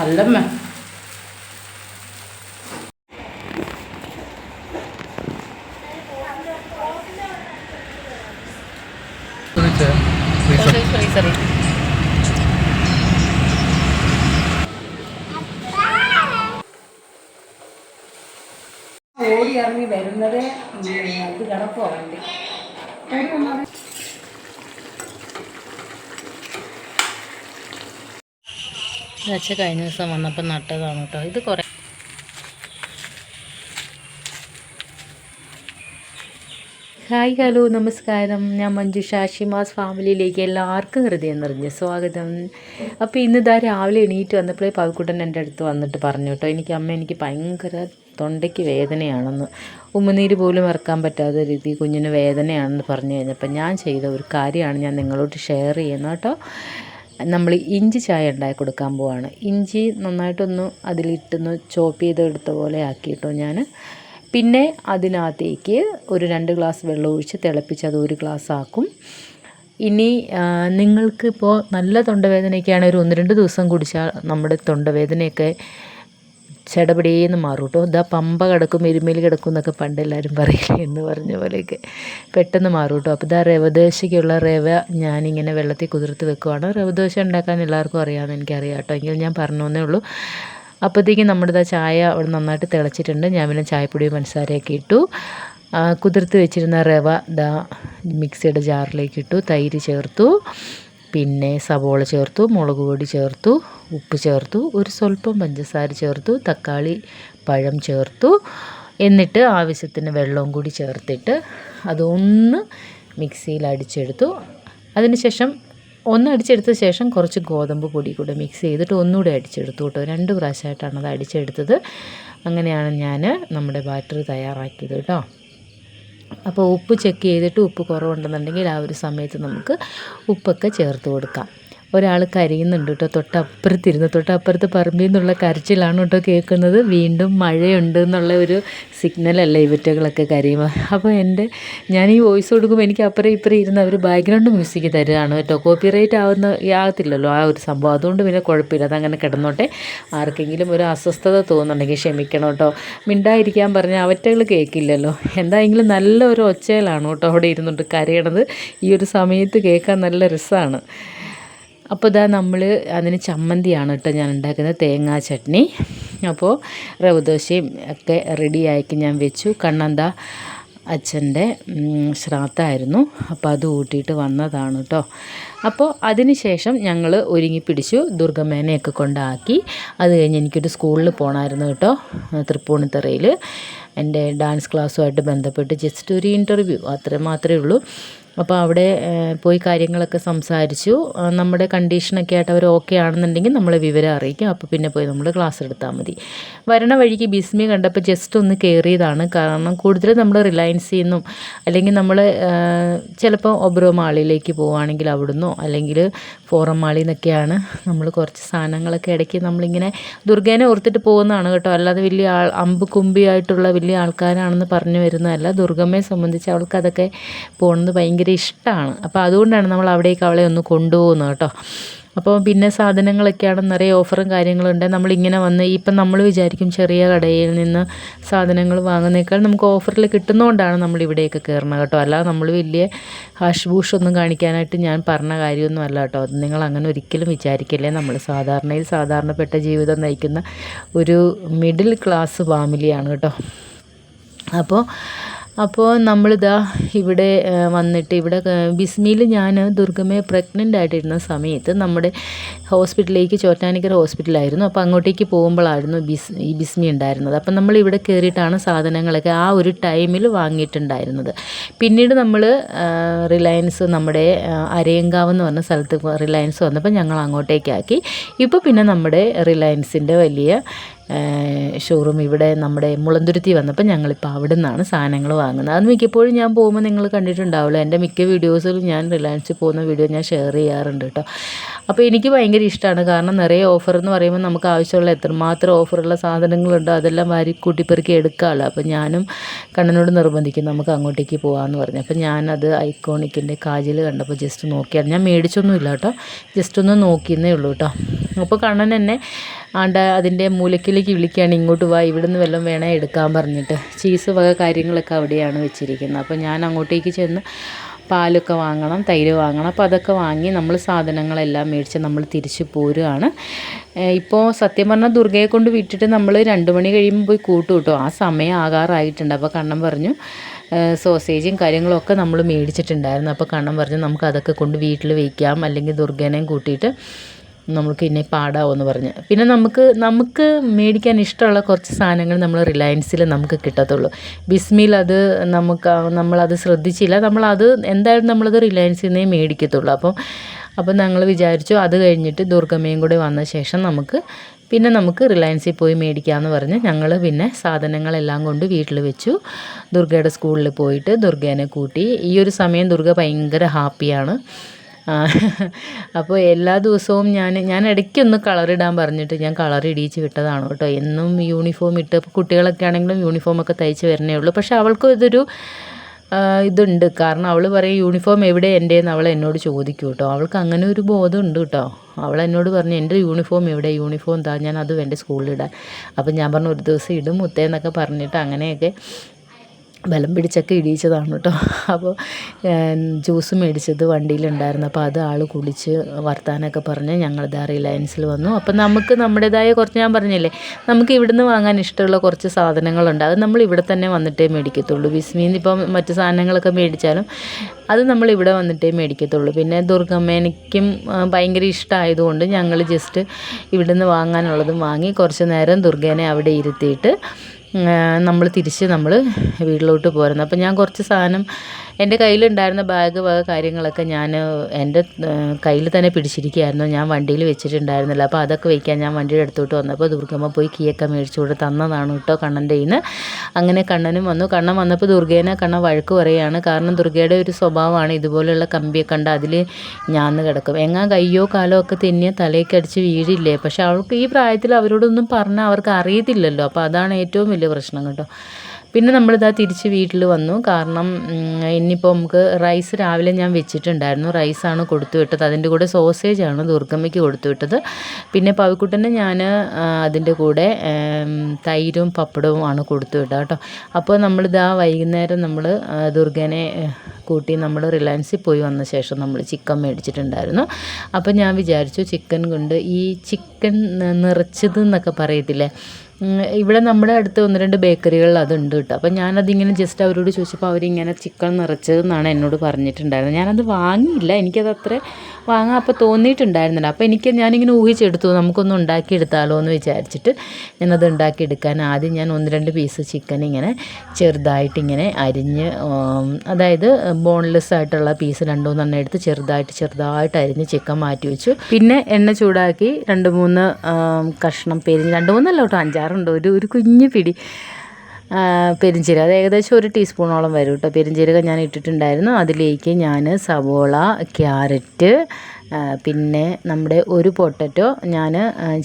അല്ലമ്മ. ഓടി ഇറങ്ങി വരുന്നത് അത് വണ്ടി അച്ഛ കഴിഞ്ഞ ദിവസം വന്നപ്പോൾ നട്ടതാണ് കേട്ടോ. ഇത് കുറേ ഹായ് ഹലോ നമസ്കാരം. ഞാൻ മഞ്ജു ഷാഷിമാസ് ഫാമിലിയിലേക്ക് എല്ലാവർക്കും ഹൃദയം നിറഞ്ഞ സ്വാഗതം. അപ്പോൾ ഇന്ന് ഇതാ രാവിലെ എണീറ്റ് വന്നപ്പോഴേ പാവക്കുട്ടൻ എന്റെ അടുത്ത് വന്നിട്ട് പറഞ്ഞു കേട്ടോ. എനിക്ക് അമ്മ എനിക്ക് ഭയങ്കര തൊണ്ടയ്ക്ക് വേദനയാണെന്ന്. ഉമ്മനീര് പോലും ഇറക്കാൻ പറ്റാത്ത രീതി കുഞ്ഞിന് വേദനയാണെന്ന് പറഞ്ഞു കഴിഞ്ഞപ്പോൾ ഞാൻ ചെയ്ത ഒരു കാര്യമാണ് ഞാൻ നിങ്ങളോട് ഷെയർ ചെയ്യുന്നത് കേട്ടോ. നമ്മൾ ഇഞ്ചി ചായ ഉണ്ടാക്കി കൊടുക്കാൻ പോവാണ്. ഇഞ്ചി നന്നായിട്ടൊന്ന് അതിലിട്ടൊന്ന് ചോപ്പ് ചെയ്തെടുത്ത പോലെ ആക്കിയിട്ടോ ഞാൻ പിന്നെ അതിനകത്തേക്ക് ഒരു രണ്ട് ഗ്ലാസ് വെള്ളം ഒഴിച്ച് തിളപ്പിച്ച് അത് ഒരു ഗ്ലാസ് ആക്കും. ഇനി നിങ്ങൾക്കിപ്പോൾ നല്ല തൊണ്ടവേദനയൊക്കെയാണ് ഒരു ഒന്ന് രണ്ട് ദിവസം കുടിച്ചാൽ നമ്മുടെ തൊണ്ടവേദനയൊക്കെ ചെടപടിയെന്ന് മാറും കേട്ടോ. ഇതാ പമ്പ കിടക്കും എരുമേൽ കിടക്കും എന്നൊക്കെ പണ്ട് എല്ലാവരും പറയില്ലേ എന്ന് പറഞ്ഞ പോലെയൊക്കെ. പെട്ടെന്ന് മാറും കേട്ടോ. അപ്പോൾ ഇതാ രവദോശയ്ക്കുള്ള രവ ഞാനിങ്ങനെ വെള്ളത്തിൽ കുതിർത്ത് വെക്കുവാണ്. രവദോശ ഉണ്ടാക്കാൻ എല്ലാവർക്കും അറിയാമെന്ന് എനിക്കറിയാം കേട്ടോ. എങ്കിൽ ഞാൻ പറഞ്ഞു ഉള്ളൂ. അപ്പോഴത്തേക്കും നമ്മുടെ ചായ അവിടെ നന്നായിട്ട് തിളച്ചിട്ടുണ്ട്. ഞാൻ പിന്നെ ചായപ്പൊടിയും പഞ്ചസാരയൊക്കെ ഇട്ടു. കുതിർത്ത് വെച്ചിരുന്ന റവ ദാ മിക്സിയുടെ ജാറിലേക്ക് ഇട്ടു. തൈര് ചേർത്തു. പിന്നെ സവോള ചേർത്തു മുളക് പൊടി ചേർത്തു ഉപ്പ് ചേർത്തു ഒരു സ്വല്പം പഞ്ചസാര ചേർത്തു തക്കാളി പഴം ചേർത്തു. എന്നിട്ട് ആവശ്യത്തിന് വെള്ളവും കൂടി ചേർത്തിട്ട് അതൊന്ന് മിക്സിയിൽ അടിച്ചെടുത്തു. അതിനുശേഷം ഒന്ന് അടിച്ചെടുത്ത ശേഷം കുറച്ച് ഗോതമ്പ് പൊടി കൂടെ മിക്സ് ചെയ്തിട്ട് ഒന്നുകൂടെ അടിച്ചെടുത്തു കേട്ടോ. രണ്ട് പ്രാവശ്യമായിട്ടാണ് അത് അടിച്ചെടുത്തത്. അങ്ങനെയാണ് ഞാൻ നമ്മുടെ ബാറ്റർ തയ്യാറാക്കിയത് കേട്ടോ. അപ്പോൾ ഉപ്പ് ചെക്ക് ചെയ്തിട്ട് ഉപ്പ് കുറവുണ്ടെന്നുണ്ടെങ്കിൽ ആ ഒരു സമയത്ത് നമുക്ക് ഉപ്പൊക്കെ ചേർത്ത് കൊടുക്കാം. ഒരാൾ കരയുന്നുണ്ട് കേട്ടോ. തൊട്ടപ്പുറത്തിരുന്ന് തൊട്ടപ്പുറത്ത് പറമ്പിൽ നിന്നുള്ള കരച്ചിലാണ് കേട്ടോ കേൾക്കുന്നത്. വീണ്ടും മഴയുണ്ട് എന്നുള്ള ഒരു സിഗ്നലല്ലേ ഇവറ്റകളൊക്കെ കരയുമ്പോൾ അപ്പോൾ എന്റെ ഞാൻ ഈ വോയിസ് കൊടുക്കുമ്പോൾ എനിക്ക് അപ്പുറം ഇപ്പുറം ഇരുന്ന് അവർ ബാക്ക്ഗ്രൗണ്ട് മ്യൂസിക് തരുകയാണ് കേട്ടോ. കോപ്പിറൈറ്റ് ആവുന്ന ആകത്തില്ലല്ലോ ആ ഒരു സംഭവം. അതുകൊണ്ട് പിന്നെ കുഴപ്പമില്ല. അതങ്ങനെ കിടന്നോട്ടെ. ആർക്കെങ്കിലും ഒരു അസ്വസ്ഥത തോന്നുന്നുണ്ടെങ്കിൽ ക്ഷമിക്കണം കേട്ടോ. മിണ്ടായിരിക്കാൻ പറഞ്ഞാൽ അവറ്റകൾ കേൾക്കില്ലല്ലോ. എന്തായെങ്കിലും നല്ല ഒരു ഒച്ചയിലാണ് കേട്ടോ അവിടെ ഇരുന്നുണ്ട് കരയണത്. ഈ ഒരു സമയത്ത് കേൾക്കാൻ നല്ല രസമാണ്. അപ്പോൾ ഇതാ നമ്മൾ അതിന് ചമ്മന്തിയാണ് കേട്ടോ ഞാൻ ഉണ്ടാക്കുന്നത് തേങ്ങാ ചട്നി. അപ്പോൾ റവദോശയും ഒക്കെ റെഡിയാക്കി ഞാൻ വെച്ചു. കണ്ണന്താ അച്ഛന്റെ ശ്രാദ്ധമായിരുന്നു. അപ്പോൾ അത് കൂട്ടിയിട്ട് വന്നതാണ് കേട്ടോ. അപ്പോൾ അതിന് ശേഷം ഞങ്ങൾ ഒരുങ്ങി പിടിച്ചു ദുർഗമേനയൊക്കെ കൊണ്ടാക്കി. അത് കഴിഞ്ഞ് എനിക്കൊരു സ്കൂളിൽ പോകണമായിരുന്നു കേട്ടോ തൃപ്പൂണിത്തറയിൽ എന്റെ ഡാൻസ് ക്ലാസ്സുമായിട്ട് ബന്ധപ്പെട്ട് ജസ്റ്റ് ഒരു ഇന്റർവ്യൂ അത്ര മാത്രമേ ഉള്ളൂ. അപ്പോൾ അവിടെ പോയി കാര്യങ്ങളൊക്കെ സംസാരിച്ചു. നമ്മുടെ കണ്ടീഷനൊക്കെ ആയിട്ട് അവർ ഓക്കെ ആണെന്നുണ്ടെങ്കിൽ നമ്മൾ വിവരം അറിയിക്കും. അപ്പോൾ പിന്നെ പോയി നമ്മൾ ക്ലാസ് എടുത്താൽ മതി. വരണ വഴിക്ക് ബിസ്മി കണ്ടപ്പോൾ ജസ്റ്റ് ഒന്ന് കയറിയതാണ് കാരണം കൂടുതൽ നമ്മൾ റിലയൻസ് നിന്നും അല്ലെങ്കിൽ നമ്മൾ ചിലപ്പോൾ ഒബ്രോ മാളിലേക്ക് പോവുകയാണെങ്കിൽ അവിടുന്നോ അല്ലെങ്കിൽ ഫോറം മാളിൽ നിന്നൊക്കെയാണ് നമ്മൾ കുറച്ച് സാധനങ്ങളൊക്കെ ഇടയ്ക്ക് നമ്മളിങ്ങനെ ദുർഗേനെ ഓർത്തിട്ട് പോകുന്നതാണ് കേട്ടോ. അല്ലാതെ വലിയ ആൾ അമ്പ് കുമ്പിയായിട്ടുള്ള വലിയ ആൾക്കാരാണെന്ന് പറഞ്ഞു വരുന്നതല്ല. ദുർഗമ്മയെ സംബന്ധിച്ച് അവൾക്കതൊക്കെ പോകുന്നത് ഭയങ്കര ഇഷ്ടമാണ് അപ്പോൾ അതുകൊണ്ടാണ് നമ്മൾ അവിടേക്ക് അവളെ ഒന്ന് കൊണ്ടുപോകുന്നത് കേട്ടോ. അപ്പോൾ പിന്നെ സാധനങ്ങളൊക്കെയാണ് നിറയെ ഓഫറും കാര്യങ്ങളുണ്ട് നമ്മളിങ്ങനെ വന്ന് ഇപ്പം നമ്മൾ വിചാരിക്കും ചെറിയ കടയിൽ നിന്ന് സാധനങ്ങൾ വാങ്ങുന്നേക്കാൾ നമുക്ക് ഓഫറിൽ കിട്ടുന്നതുകൊണ്ടാണ് നമ്മൾ ഇവിടെയൊക്കെ കയറുന്നത് കേട്ടോ. അല്ലാതെ നമ്മൾ വലിയ ഹാഷ് ബൂഷ് ഒന്നും കാണിക്കാനായിട്ട് ഞാൻ പറഞ്ഞ കാര്യമൊന്നും അല്ല കേട്ടോ. അത് നിങ്ങൾ അങ്ങനെ ഒരിക്കലും വിചാരിക്കില്ലേ. നമ്മൾ സാധാരണയിൽ സാധാരണപ്പെട്ട ജീവിതം നയിക്കുന്ന ഒരു മിഡിൽ ക്ലാസ് ഫാമിലിയാണ് കേട്ടോ. അപ്പോൾ അപ്പോൾ നമ്മളിതാ ഇവിടെ വന്നിട്ട് ഇവിടെ ബിസ്മിയിൽ ഞാൻ ദുർഗമ്മയെ പ്രഗ്നന്റ് ആയിട്ടിരുന്ന സമയത്ത് നമ്മുടെ ഹോസ്പിറ്റലിലേക്ക് ചോറ്റാനിക്കര ഹോസ്പിറ്റലായിരുന്നു. അപ്പോൾ അങ്ങോട്ടേക്ക് പോകുമ്പോഴായിരുന്നു ബിസ് ഈ ബിസ്മി ഉണ്ടായിരുന്നത്. അപ്പം നമ്മൾ ഇവിടെ കയറിയിട്ടാണ് സാധനങ്ങളൊക്കെ ആ ഒരു ടൈമിൽ വാങ്ങിയിട്ടുണ്ടായിരുന്നത്. പിന്നീട് നമ്മൾ റിലയൻസ് നമ്മുടെ അരയങ്കാവ് എന്ന് പറഞ്ഞ സ്ഥലത്ത് റിലയൻസ് വന്നപ്പോൾ ഞങ്ങൾ അങ്ങോട്ടേക്കാക്കി ഇപ്പോൾ പിന്നെ നമ്മുടെ റിലയൻസിന്റെ വലിയ ഷോറൂം ഇവിടെ നമ്മുടെ മുളന്തുരുത്തി വന്നപ്പോൾ ഞങ്ങളിപ്പോൾ അവിടെ നിന്നാണ് സാധനങ്ങൾ വാങ്ങുന്നത്. അത് മിക്കപ്പോഴും ഞാൻ പോകുമ്പോൾ നിങ്ങൾ കണ്ടിട്ടുണ്ടാവുമല്ലോ എന്റെ മിക്ക വീഡിയോസിലും ഞാൻ റിലയൻസിൽ പോകുന്ന വീഡിയോ ഞാൻ ഷെയർ ചെയ്യാറുണ്ട് കേട്ടോ അപ്പോൾ എനിക്ക് ഭയങ്കര ഇഷ്ടമാണ് കാരണം നിറയെ ഓഫർ എന്ന് പറയുമ്പോൾ നമുക്ക് ആവശ്യമുള്ള എത്രമാത്രം ഓഫറുള്ള സാധനങ്ങളുണ്ടോ അതെല്ലാം വാരി കൂട്ടിപ്പെറുക്കി എടുക്കാമല്ലോ അപ്പോൾ ഞാനും കണ്ണനോട് നിർബന്ധിക്കും നമുക്ക് അങ്ങോട്ടേക്ക് പോകാമെന്ന് പറഞ്ഞു. അപ്പോൾ ഞാനത് ഐക്കോണിക്കിന്റെ കാജിൽ കണ്ടപ്പോൾ ജസ്റ്റ് നോക്കിയാണ്. ഞാൻ മേടിച്ചൊന്നുമില്ല കേട്ടോ. ജസ്റ്റ് ഒന്ന് നോക്കിയെന്നേ ഉള്ളൂ കേട്ടോ. അപ്പോൾ കണ്ണൻ എന്നെ ആണ്ട അതിന്റെ മൂലക്കിലേക്ക് വിളിക്കുകയാണ്. ഇങ്ങോട്ട് വാ ഇവിടുന്ന് വല്ലതും വേണേ എടുക്കാൻ പറഞ്ഞിട്ട്. ചീസ് വക കാര്യങ്ങളൊക്കെ അവിടെയാണ് വെച്ചിരിക്കുന്നത്. അപ്പോൾ ഞാൻ അങ്ങോട്ടേക്ക് ചെന്ന് പാലൊക്കെ വാങ്ങണം തൈര് വാങ്ങണം. അപ്പോൾ അതൊക്കെ വാങ്ങി നമ്മൾ സാധനങ്ങളെല്ലാം മേടിച്ച് നമ്മൾ തിരിച്ചു പോരുകയാണ് ഇപ്പോൾ സത്യം പറഞ്ഞാൽ ദുർഗയെ കൊണ്ട് വിട്ടിട്ട് നമ്മൾ രണ്ട് മണി കഴിയുമ്പോൾ പോയി കൂട്ടു കേട്ടോ ആ സമയം ആകാറായിട്ടുണ്ട്. അപ്പോൾ കണ്ണൻ പറഞ്ഞു സോസേജും കാര്യങ്ങളൊക്കെ നമ്മൾ മേടിച്ചിട്ടുണ്ടായിരുന്നു. അപ്പോൾ കണ്ണൻ പറഞ്ഞു നമുക്ക് അതൊക്കെ കൊണ്ട് വീട്ടിൽ വയ്ക്കാം. അല്ലെങ്കിൽ ദുർഗേനെയും കൂട്ടിയിട്ട് നമുക്ക് ഇന്നെ എന്ന് പറഞ്ഞ്. പിന്നെ നമുക്ക് നമുക്ക് മേടിക്കാൻ ഇഷ്ടമുള്ള കുറച്ച് സാധനങ്ങൾ നമ്മൾ റിലയൻസിൽ നമുക്ക് കിട്ടത്തുള്ളൂ. ബിസ്മിൽ അത് നമുക്ക് നമ്മളത് ശ്രദ്ധിച്ചില്ല. നമ്മളത് എന്തായാലും നമ്മളത് റിലയൻസിൽ നിന്നേ മേടിക്കത്തുള്ളൂ. അപ്പം അപ്പം ഞങ്ങൾ വിചാരിച്ചു അത് കഴിഞ്ഞിട്ട് ദുർഗമ്മയും കൂടി വന്ന ശേഷം നമുക്ക് പിന്നെ നമുക്ക് റിലയൻസിൽ പോയി മേടിക്കാമെന്ന് പറഞ്ഞ് ഞങ്ങൾ പിന്നെ സാധനങ്ങളെല്ലാം കൊണ്ട് വീട്ടിൽ വെച്ചു. ദുർഗയുടെ സ്കൂളിൽ പോയിട്ട് ദുർഗേനെ കൂട്ടി. ഈ ഒരു സമയം ദുർഗ ഭയങ്കര ഹാപ്പിയാണ്. അപ്പോൾ എല്ലാ ദിവസവും ഞാൻ ഞാൻ ഇടയ്ക്കൊന്ന് കളർ ഇടാൻ പറഞ്ഞിട്ട് ഞാൻ കളർ ഇടിയിച്ച് വിട്ടതാണ് കേട്ടോ. എന്നും യൂണിഫോം ഇട്ട് ഇപ്പോൾ കുട്ടികളൊക്കെ ആണെങ്കിലും യൂണിഫോമൊക്കെ തയ്ച്ച് വരണേ ഉള്ളൂ. പക്ഷെ അവൾക്കും ഇതൊരു ഇതുണ്ട്. കാരണം അവൾ പറയും യൂണിഫോം എവിടെ എന്റെയെന്ന് അവൾ എന്നോട് ചോദിക്കും കേട്ടോ. അവൾക്ക് അങ്ങനെ ഒരു ബോധമുണ്ട് കേട്ടോ. അവൾ എന്നോട് പറഞ്ഞു എന്റെ യൂണിഫോം എവിടെ? യൂണിഫോം താ. ഞാൻ അത് എന്റെ സ്കൂളിലിടാൻ അപ്പം ഞാൻ പറഞ്ഞു ഒരു ദിവസം ഇടും മുത്തേന്നൊക്കെ പറഞ്ഞിട്ട് അങ്ങനെയൊക്കെ ബലം പിടിച്ചൊക്കെ ഇടിയിച്ചതാണ് കേട്ടോ. അപ്പോൾ ജ്യൂസ് മേടിച്ചത് വണ്ടിയിലുണ്ടായിരുന്നു. അപ്പോൾ അത് ആൾ കുടിച്ച് വർത്താനൊക്കെ പറഞ്ഞ് ഞങ്ങളിതാ റിലയൻസിൽ വന്നു. അപ്പോൾ നമുക്ക് നമ്മുടേതായ കുറച്ച് ഞാൻ പറഞ്ഞില്ലേ നമുക്ക് ഇവിടുന്ന് വാങ്ങാൻ ഇഷ്ടമുള്ള കുറച്ച് സാധനങ്ങളുണ്ട്. അത് നമ്മൾ ഇവിടെ തന്നെ വന്നിട്ടേ മേടിക്കത്തുള്ളൂ. വിസ്മീന്ന് ഇപ്പം മറ്റു സാധനങ്ങളൊക്കെ മേടിച്ചാലും അത് നമ്മൾ ഇവിടെ വന്നിട്ടേ മേടിക്കത്തുള്ളൂ. പിന്നെ ദുർഗമ്മേനിക്കും ഭയങ്കര ഇഷ്ടമായതുകൊണ്ട് ഞങ്ങൾ ജസ്റ്റ് ഇവിടുന്ന് വാങ്ങാനുള്ളതും വാങ്ങി കുറച്ച് നേരം ദുർഗേനെ അവിടെ ഇരുത്തിയിട്ട് നമ്മൾ തിരിച്ച് നമ്മൾ വീട്ടിലോട്ട് പോരുന്നത് അപ്പോൾ ഞാൻ കുറച്ച് സാധനം എന്റെ കയ്യിലുണ്ടായിരുന്ന ബാഗ് വക കാര്യങ്ങളൊക്കെ ഞാൻ എന്റെ കയ്യിൽ തന്നെ പിടിച്ചിരിക്കുകയായിരുന്നു. ഞാൻ വണ്ടിയിൽ വെച്ചിട്ടുണ്ടായിരുന്നില്ല. അപ്പോൾ അതൊക്കെ വയ്ക്കാൻ ഞാൻ വണ്ടിയുടെ അടുത്തോട്ട് വന്നപ്പോൾ ദുർഗമ്മ പോയി കീയൊക്കെ മേടിച്ചു കൂടെ തന്നതാണ് കേട്ടോ കണ്ണന്റെ അങ്ങനെ കണ്ണനും വന്നു. കണ്ണൻ വന്നപ്പോൾ ദുർഗേനെ കണ്ണൻ വഴക്ക് പറയുകയാണ്. കാരണം ദുർഗയുടെ ഒരു സ്വഭാവമാണ് ഇതുപോലെയുള്ള കമ്പിയൊക്കെ കണ്ട് അതിൽ ഞാൻ കിടക്കും. എങ്ങാ കയ്യോ കാലോ ഒക്കെ തെന്നിയ തലയൊക്കെ അടിച്ച് വീഴില്ലേ? പക്ഷെ അവൾക്ക് ഈ പ്രായത്തിൽ അവരോടൊന്നും പറഞ്ഞാൽ അവർക്ക് അറിയത്തില്ലല്ലോ. അപ്പോൾ അതാണ് ഏറ്റവും വലിയ പ്രശ്നം കേട്ടോ. പിന്നെ നമ്മളിതാ തിരിച്ച് വീട്ടിൽ വന്നു. കാരണം ഇനിയിപ്പോൾ നമുക്ക് റൈസ് രാവിലെ ഞാൻ വെച്ചിട്ടുണ്ടായിരുന്നു. റൈസാണ് കൊടുത്തു വിട്ടത്. അതിന്റെ കൂടെ സോസേജാണ് ദുർഗമ്മയ്ക്ക് കൊടുത്തു വിട്ടത്. പിന്നെ പവിക്കുട്ടന് ഞാൻ അതിന്റെ കൂടെ തൈരും പപ്പടവും ആണ് കൊടുത്തു വിട്ടത് കേട്ടോ. അപ്പോൾ നമ്മളിതാ വൈകുന്നേരം നമ്മൾ ദുർഗനെ കൂട്ടി നമ്മൾ റിലയൻസിൽ പോയി വന്ന ശേഷം നമ്മൾ ചിക്കൻ മേടിച്ചിട്ടുണ്ടായിരുന്നു. അപ്പോൾ ഞാൻ വിചാരിച്ചു ചിക്കൻ കൊണ്ട് ഈ ചിക്കൻ നിറച്ചത് എന്നൊക്കെ പറയത്തില്ലേ? ഇവിടെ നമ്മുടെ അടുത്ത് ഒന്ന് രണ്ട് ബേക്കറികളിൽ അതുണ്ട് കേട്ടോ. അപ്പോൾ ഞാനതിങ്ങനെ ജസ്റ്റ് അവരോട് ചോദിച്ചപ്പോൾ അവരിങ്ങനെ ചിക്കൻ നിറച്ചതെന്നാണ് എന്നോട് പറഞ്ഞിട്ടുണ്ടായിരുന്നത്. ഞാനത് വാങ്ങിയില്ല എനിക്കത് അത്ര വാങ്ങാൻ അപ്പോൾ തോന്നിയിട്ടുണ്ടായിരുന്നില്ല. അപ്പോൾ എനിക്ക് ഞാനിങ്ങനെ ഊഹിച്ചെടുത്തു നമുക്കൊന്ന് ഉണ്ടാക്കിയെടുത്താലോ എന്ന് വിചാരിച്ചിട്ട് ഞാനത് ഉണ്ടാക്കിയെടുക്കാൻ ആദ്യം ഞാൻ ഒന്ന് രണ്ട് പീസ് ചിക്കൻ ഇങ്ങനെ ചെറുതായിട്ടിങ്ങനെ അരിഞ്ഞ് അതായത് ബോൺലെസ് ആയിട്ടുള്ള പീസ് രണ്ടു മൂന്നെണ്ണം എടുത്ത് ചെറുതായിട്ട് ചെറുതായിട്ട് അരിഞ്ഞ് ചിക്കൻ മാറ്റി വെച്ചു. പിന്നെ എണ്ണ ചൂടാക്കി രണ്ട് മൂന്ന് കഷ്ണം പെരിഞ്ഞ് രണ്ട് മൂന്നല്ല കേട്ടോ അഞ്ചാറുണ്ട് ഒരു ഒരു കുഞ്ഞു പിടി പെരിഞ്ചീരക. അത് ഏകദേശം ഒരു ടീസ്പൂണോളം വരും കേട്ടോ പെരിഞ്ചീരകം ഞാൻ ഇട്ടിട്ടുണ്ടായിരുന്നു. അതിലേക്ക് ഞാൻ സവോള ക്യാരറ്റ് പിന്നെ നമ്മുടെ ഒരു പൊട്ടറ്റോ ഞാൻ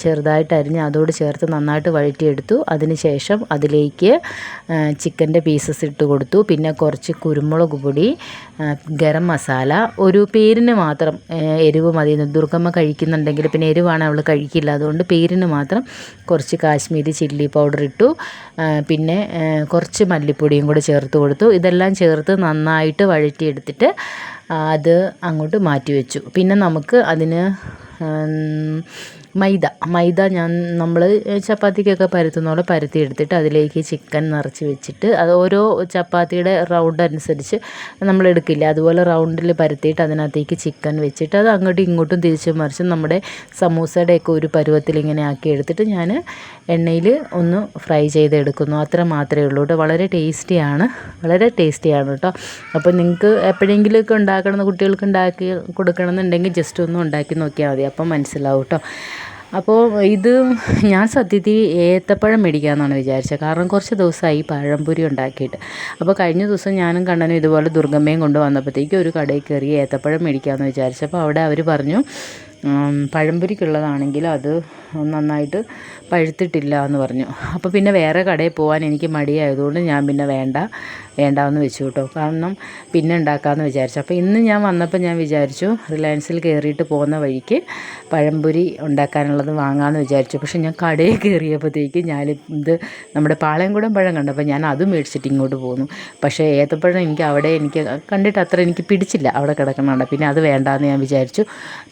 ചെറുതായിട്ട് അരിഞ്ഞ് അതോട് ചേർത്ത് നന്നായിട്ട് വഴറ്റിയെടുത്തു. അതിന് ശേഷം അതിലേക്ക് ചിക്കന്റെ പീസസ് ഇട്ട് കൊടുത്തു. പിന്നെ കുറച്ച് കുരുമുളക് പൊടി ഗരം മസാല. ഒരു പേരിന് മാത്രം എരിവ് മതി. ദുർഗമ്മ കഴിക്കുന്നുണ്ടെങ്കിൽ പിന്നെ എരിവാണ് അവൾ കഴിക്കില്ല. അതുകൊണ്ട് പേരിന് മാത്രം കുറച്ച് കാശ്മീരി ചില്ലി പൗഡർ ഇട്ടു. പിന്നെ കുറച്ച് മല്ലിപ്പൊടിയും കൂടെ ചേർത്ത് കൊടുത്തു. ഇതെല്ലാം ചേർത്ത് നന്നായിട്ട് വഴറ്റിയെടുത്തിട്ട് അത് അങ്ങോട്ട് മാറ്റി വെച്ചു. പിന്നെ നമുക്ക് അതിന് മൈദ. മൈദ ഞാൻ നമ്മൾ ചപ്പാത്തിക്കൊക്കെ പരത്തുന്ന പോലെ പരത്തി എടുത്തിട്ട് അതിലേക്ക് ചിക്കൻ നിറച്ച് വെച്ചിട്ട് അത് ഓരോ ചപ്പാത്തിയുടെ റൗണ്ട് അനുസരിച്ച് നമ്മൾ എടുക്കില്ല? അതുപോലെ റൗണ്ടിൽ പരത്തിയിട്ട് അതിനകത്തേക്ക് ചിക്കൻ വെച്ചിട്ട് അത് അങ്ങോട്ടും ഇങ്ങോട്ടും തിരിച്ച് മറിച്ച് നമ്മുടെ സമൂസയുടെയൊക്കെ ഒരു പരുവത്തിൽ ഇങ്ങനെ ആക്കി എടുത്തിട്ട് ഞാൻ എണ്ണയിൽ ഒന്ന് ഫ്രൈ ചെയ്തെടുക്കുന്നു. അത്ര മാത്രമേ ഉള്ളൂ കേട്ടോ. വളരെ ടേസ്റ്റിയാണ്. വളരെ ടേസ്റ്റിയാണ് കേട്ടോ. അപ്പോൾ നിങ്ങൾക്ക് എപ്പോഴെങ്കിലുമൊക്കെ ഉണ്ടാക്കണം കുട്ടികൾക്ക് ഉണ്ടാക്കി കൊടുക്കണം എന്നുണ്ടെങ്കിൽ ജസ്റ്റ് ഒന്ന് ഉണ്ടാക്കി നോക്കിയാൽ മതി. അപ്പം മനസ്സിലാവും കേട്ടോ. അപ്പോൾ ഇത് ഞാൻ സത്യത്തിൽ ഏത്തപ്പഴം മേടിക്കാമെന്നാണ് വിചാരിച്ചത്. കാരണം കുറച്ച് ദിവസമായി പഴംപൊരി ഉണ്ടാക്കിയിട്ട്. അപ്പോൾ കഴിഞ്ഞ ദിവസം ഞാനും കണ്ണനും ഇതുപോലെ ദുർഗമ്മയും കൊണ്ട് വന്നപ്പോഴത്തേക്കും ഒരു കടയിൽ കയറി ഏത്തപ്പഴം മേടിക്കാമെന്ന് വിചാരിച്ചപ്പോൾ അവിടെ അവർ പറഞ്ഞു പഴംപൊരിക്കുള്ളതാണെങ്കിൽ അത് നന്നായിട്ട് പഴുത്തിട്ടില്ല എന്ന് പറഞ്ഞു. അപ്പോൾ പിന്നെ വേറെ കടയിൽ പോകാൻ എനിക്ക് മടിയായതുകൊണ്ട് ഞാൻ പിന്നെ വേണ്ട വേണ്ടാന്ന് വെച്ചു കേട്ടോ. കാരണം പിന്നെ ഉണ്ടാക്കാമെന്ന് വിചാരിച്ചു. അപ്പോൾ ഇന്ന് ഞാൻ വന്നപ്പോൾ ഞാൻ വിചാരിച്ചു റിലയൻസിൽ കയറിയിട്ട് പോകുന്ന വഴിക്ക് പഴംപൊരി ഉണ്ടാക്കാനുള്ളത് വാങ്ങാമെന്ന് വിചാരിച്ചു. പക്ഷേ ഞാൻ കടയിൽ കയറിയപ്പോഴത്തേക്ക് ഞാൻ ഇത് നമ്മുടെ പാളയംകുടം പഴം കണ്ടപ്പോൾ ഞാൻ അതും മേടിച്ചിട്ട് ഇങ്ങോട്ട് പോന്നു. പക്ഷേ ഏത്തപ്പഴം എനിക്ക് അവിടെ എനിക്ക് കണ്ടിട്ട് അത്ര എനിക്ക് പിടിച്ചില്ല അവിടെ കിടക്കുന്നുണ്ട് പിന്നെ അത് വേണ്ടാന്ന് ഞാൻ വിചാരിച്ചു.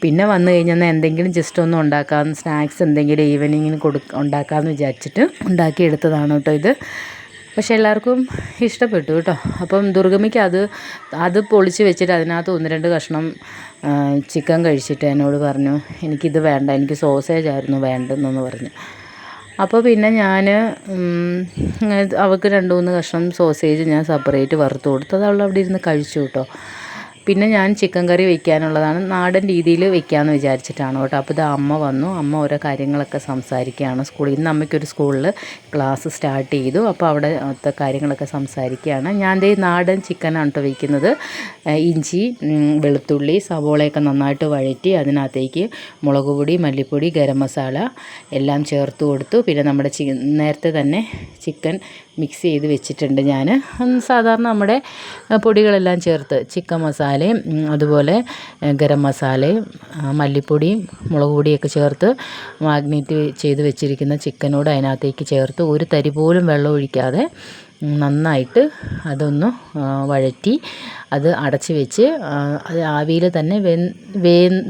പിന്നെ വന്നു കഴിഞ്ഞാൽ എന്തെങ്കിലും ജസ്റ്റ് ഒന്ന് ഉണ്ടാക്കാമെന്ന് സ്നാക്സ് എന്തെങ്കിലും ഈവനിങ്ങിന് കൊടു ഉണ്ടാക്കാമെന്ന് വിചാരിച്ചിട്ട് ഉണ്ടാക്കിയെടുത്തതാണ് കേട്ടോ ഇത്. പക്ഷേ എല്ലാവർക്കും ഇഷ്ടപ്പെട്ടു കേട്ടോ. അപ്പം ദുർഗമ്മയ്ക്ക് അത് അത് പൊളിച്ച് വെച്ചിട്ട് അതിനകത്ത് ഒന്ന് രണ്ട് കഷ്ണം ചിക്കൻ കഴിച്ചിട്ട് എന്നോട് പറഞ്ഞു എനിക്കിത് വേണ്ട എനിക്ക് സോസേജ് ആയിരുന്നു വേണ്ടെന്നു പറഞ്ഞു. അപ്പോൾ പിന്നെ ഞാൻ അവൾക്ക് രണ്ട് മൂന്ന് കഷ്ണം സോസേജ് ഞാൻ സെപ്പറേറ്റ് വറുത്ത് കൊടുത്തു. അവൾ അവിടെ ഇരുന്ന് കഴിച്ചു കേട്ടോ. പിന്നെ ഞാൻ ചിക്കൻ കറി വെക്കാനുള്ളതാണ്. നാടൻ രീതിയിൽ വെക്കാമെന്ന് വിചാരിച്ചിട്ടാണ് കേട്ടോ. അപ്പോൾ ഇത് അമ്മ വന്നു. അമ്മ ഓരോ കാര്യങ്ങളൊക്കെ സംസാരിക്കുകയാണ് സ്കൂളിൽ. ഇന്ന് അമ്മയ്ക്കൊരു സ്കൂളിൽ ക്ലാസ് സ്റ്റാർട്ട് ചെയ്തു. അപ്പോൾ അവിടെ കാര്യങ്ങളൊക്കെ സംസാരിക്കുകയാണ്. ഞാൻ ദേ നാടൻ ചിക്കനാണ് കേട്ടോ വയ്ക്കുന്നത് ഇഞ്ചി വെളുത്തുള്ളി സവോളയൊക്കെ നന്നായിട്ട് വഴറ്റി അതിനകത്തേക്ക് മുളക് പൊടി മല്ലിപ്പൊടി ഗരം മസാല എല്ലാം ചേർത്ത് കൊടുത്തു. പിന്നെ നമ്മുടെ ചി നേരത്തെ തന്നെ ചിക്കൻ മിക്സ് ചെയ്ത് വെച്ചിട്ടുണ്ട് ഞാൻ സാധാരണ നമ്മുടെ പൊടികളെല്ലാം ചേർത്ത് ചിക്കൻ മസാലയും അതുപോലെ ഗരം മസാലയും മല്ലിപ്പൊടിയും മുളക് പൊടിയൊക്കെ ചേർത്ത് മാഗ്നേറ്റ് ചെയ്ത് വെച്ചിരിക്കുന്ന ചിക്കനോട് അതിനകത്തേക്ക് ചേർത്ത് ഒരു തരി പോലും വെള്ളം ഒഴിക്കാതെ നന്നായിട്ട് അതൊന്ന് വഴറ്റി അത് അടച്ച് വെച്ച് അത് ആവിയിൽ തന്നെ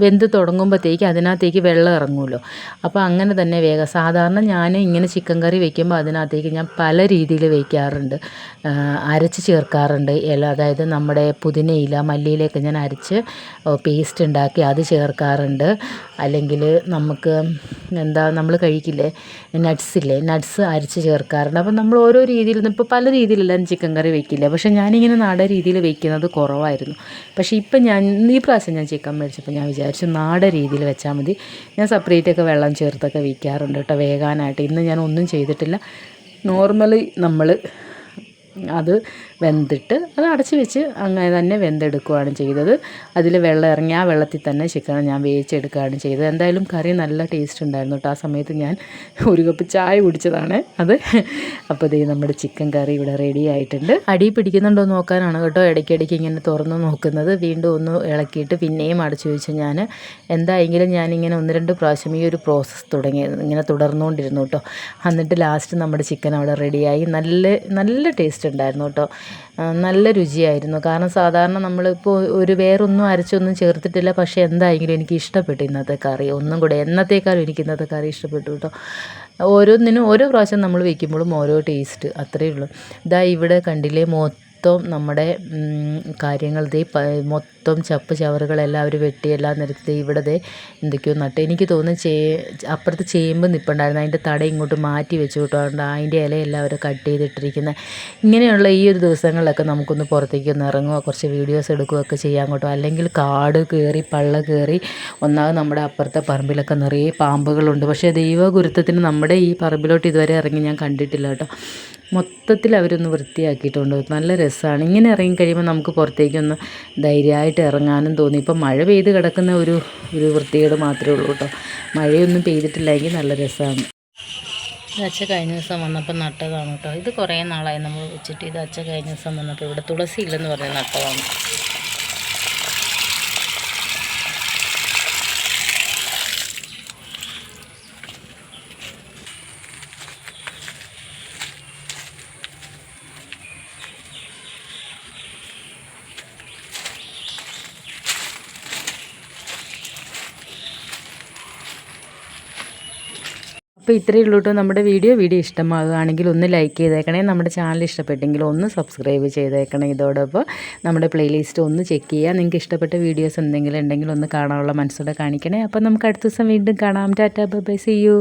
വെന്ത് തുടങ്ങുമ്പോഴത്തേക്ക് അതിനകത്തേക്ക് വെള്ളം ഇറങ്ങുമല്ലോ. അപ്പോൾ അങ്ങനെ തന്നെ വേഗം. സാധാരണ ഞാൻ ഇങ്ങനെ ചിക്കൻ കറി വെക്കുമ്പോൾ അതിനകത്തേക്ക് ഞാൻ പല രീതിയിൽ വയ്ക്കാറുണ്ട് അരച്ച് ചേർക്കാറുണ്ട്. ഇല അതായത് നമ്മുടെ പുതിനയില മല്ലിയിലൊക്കെ ഞാൻ അരച്ച് പേസ്റ്റ് ഉണ്ടാക്കി അത് ചേർക്കാറുണ്ട്. അല്ലെങ്കിൽ നമുക്ക് എന്താ നമ്മൾ കഴിക്കില്ലേ നട്ട്സ് ഇല്ലേ നട്ട്സ് അരച്ച് ചേർക്കാറുണ്ട്. അപ്പം നമ്മൾ ഓരോ രീതിയിൽ ഇപ്പോൾ പല രീതിയിലെല്ലാം ചിക്കൻ കറി വെക്കില്ല. പക്ഷേ ഞാനിങ്ങനെ നാടൻ രീതിയിൽ വെക്കുന്നത് കുറവായിരുന്നു. പക്ഷേ ഇപ്പം ഞാൻ ഈ പ്രാവശ്യം ഞാൻ ചിക്കൻ മേടിച്ചപ്പോൾ ഞാൻ വിചാരിച്ചു നാടൻ രീതിയിൽ വെച്ചാൽ മതി. ഞാൻ സെപ്പറേറ്റൊക്കെ വെള്ളം ചേർത്തൊക്കെ വയ്ക്കാറുണ്ട് കേട്ടോ വേകാനായിട്ട് ഇന്ന് ഞാൻ ഒന്നും ചെയ്തിട്ടില്ല. നോർമലി നമ്മൾ അത് വെന്തിട്ട് അത് അടച്ച് വെച്ച് അങ്ങനെ തന്നെ വെന്തെടുക്കുകയാണ് ചെയ്തത്. അതിൽ വെള്ളം ഇറങ്ങി ആ വെള്ളത്തിൽ തന്നെ ചിക്കൻ ഞാൻ വേവിച്ചെടുക്കുകയാണ് ചെയ്തത്. എന്തായാലും കറി നല്ല ടേസ്റ്റ് ഉണ്ടായിരുന്നു കേട്ടോ ആ സമയത്ത് ഞാൻ ഒരു കപ്പ് ചായ കുടിച്ചതാണ് അത്. അപ്പോൾ ദേ നമ്മുടെ ചിക്കൻ കറി ഇവിടെ റെഡി ആയിട്ടുണ്ട്. അടി പിടിക്കുന്നുണ്ടോ നോക്കാനാണ് കേട്ടോ. ഇടയ്ക്കിടയ്ക്ക് ഇങ്ങനെ തുറന്ന് നോക്കുന്നത്. വീണ്ടും ഒന്ന് ഇളക്കിയിട്ട് പിന്നെയും അടച്ചു വെച്ച് ഞാൻ എന്തായെങ്കിലും ഞാനിങ്ങനെ ഒന്ന് രണ്ട് പ്രാവശ്യം ഈ ഒരു പ്രോസസ്സ് തുടങ്ങി ഇങ്ങനെ തുടർന്നുകൊണ്ടിരുന്നു കേട്ടോ എന്നിട്ട് ലാസ്റ്റ് നമ്മുടെ ചിക്കൻ അവിടെ റെഡിയായി നല്ല നല്ല ടേസ്റ്റ് ഉണ്ടായിരുന്നു കേട്ടോ നല്ല രുചിയായിരുന്നു. കാരണം സാധാരണ നമ്മളിപ്പോൾ ഒരു വേറൊന്നും അരച്ചൊന്നും ചേർത്തിട്ടില്ല. പക്ഷേ എന്തായെങ്കിലും എനിക്ക് ഇഷ്ടപ്പെട്ടു ഇന്നത്തെ കറി. ഒന്നും കൂടെ എന്നത്തേക്കാളും എനിക്ക് ഇന്നത്തെ കറി ഇഷ്ടപ്പെട്ടു കേട്ടോ. ഓരോന്നിനും ഓരോ പ്രാവശ്യം നമ്മൾ വെക്കുമ്പോഴും ഓരോ ടേസ്റ്റ് അത്രയേ ഉള്ളൂ ഇതാ ഇവിടെ കണ്ടില്ലേ മൊത്തം നമ്മുടെ ഉം, കാര്യങ്ങൾ ദേ മൊത്തം ചപ്പ് ചവറുകളെല്ലാം അവർ വെട്ടി എല്ലാം നിരത്തി ഇവിടെ ദേ എന്തൊക്കെയോ നട്ട്. എനിക്ക് തോന്നുന്നു ചേ അപ്പുറത്ത് ചേമ്പ് നിൽപ്പുണ്ടായിരുന്നു അതിന്റെ തട ഇങ്ങോട്ട് മാറ്റി വെച്ചു കിട്ടുകൊണ്ട് അതിന്റെ ഇലയെല്ലാം അവർ കട്ട് ചെയ്തിട്ടിരിക്കുന്നത് ഇങ്ങനെയുള്ള ഈ ഒരു ദിവസങ്ങളിലൊക്കെ നമുക്കൊന്ന് പുറത്തേക്ക് ഒന്ന് ഇറങ്ങുക കുറച്ച് വീഡിയോസ് എടുക്കുകയൊക്കെ ചെയ്യാൻ കേട്ടോ. അല്ലെങ്കിൽ കാട് കയറി പള്ള കയറി ഒന്നാമത് നമ്മുടെ അപ്പുറത്തെ പറമ്പിലൊക്കെ നിറയെ പാമ്പുകളുണ്ട്. പക്ഷേ ദൈവഗുരുത്വത്തിന് നമ്മുടെ ഈ പറമ്പിലോട്ട് ഇതുവരെ ഇറങ്ങി ഞാൻ കണ്ടിട്ടില്ല കേട്ടോ. മൊത്തത്തിൽ അവരൊന്ന് വൃത്തിയാക്കിയിട്ടുണ്ട്. നല്ല രസമാണ് ഇങ്ങനെ ഇറങ്ങി കഴിയുമ്പോൾ നമുക്ക് പുറത്തേക്കൊന്ന് ധൈര്യമായിട്ട് ഇറങ്ങാനും തോന്നി. ഇപ്പം മഴ പെയ്ത് കിടക്കുന്ന ഒരു ഒരു വൃത്തികേട് മാത്രമേ ഉള്ളൂ കേട്ടോ. മഴയൊന്നും പെയ്തിട്ടില്ലെങ്കിൽ നല്ല രസമാണ് ഇത് അച്ഛ കഴിഞ്ഞ ദിവസം വന്നപ്പോൾ നട്ടതാണ് കേട്ടോ. ഇത് കുറേ നാളായി നമ്മൾ വെച്ചിട്ട് ഇത് അച്ഛ കഴിഞ്ഞ ദിവസം വന്നപ്പോൾ ഇവിടെ തുളസി ഇല്ലെന്ന് പറഞ്ഞ് നട്ടതാണ്. അപ്പോൾ ഇത്രയേ ഉള്ളൂ കേട്ടോ നമ്മുടെ വീഡിയോ. വീഡിയോ ഇഷ്ടമാകുകയാണെങ്കിൽ ഒന്ന് ലൈക്ക് ചെയ്തേക്കണേ. നമ്മുടെ ചാനൽ ഇഷ്ടപ്പെട്ടെങ്കിൽ ഒന്ന് സബ്സ്ക്രൈബ് ചെയ്തേക്കണേ ഇതോടൊപ്പം. നമ്മുടെ പ്ലേലിസ്റ്റ് ഒന്ന് ചെക്ക് ചെയ്യുക. നിങ്ങൾക്ക് ഇഷ്ടപ്പെട്ട വീഡിയോസ് എന്തെങ്കിലും ഉണ്ടെങ്കിൽ ഒന്ന് കാണാനുള്ള മനസ്സോടെ കാണിക്കണേ. അപ്പോൾ നമുക്ക് അടുത്ത ദിവസം വീണ്ടും കാണാം. Tata bye C U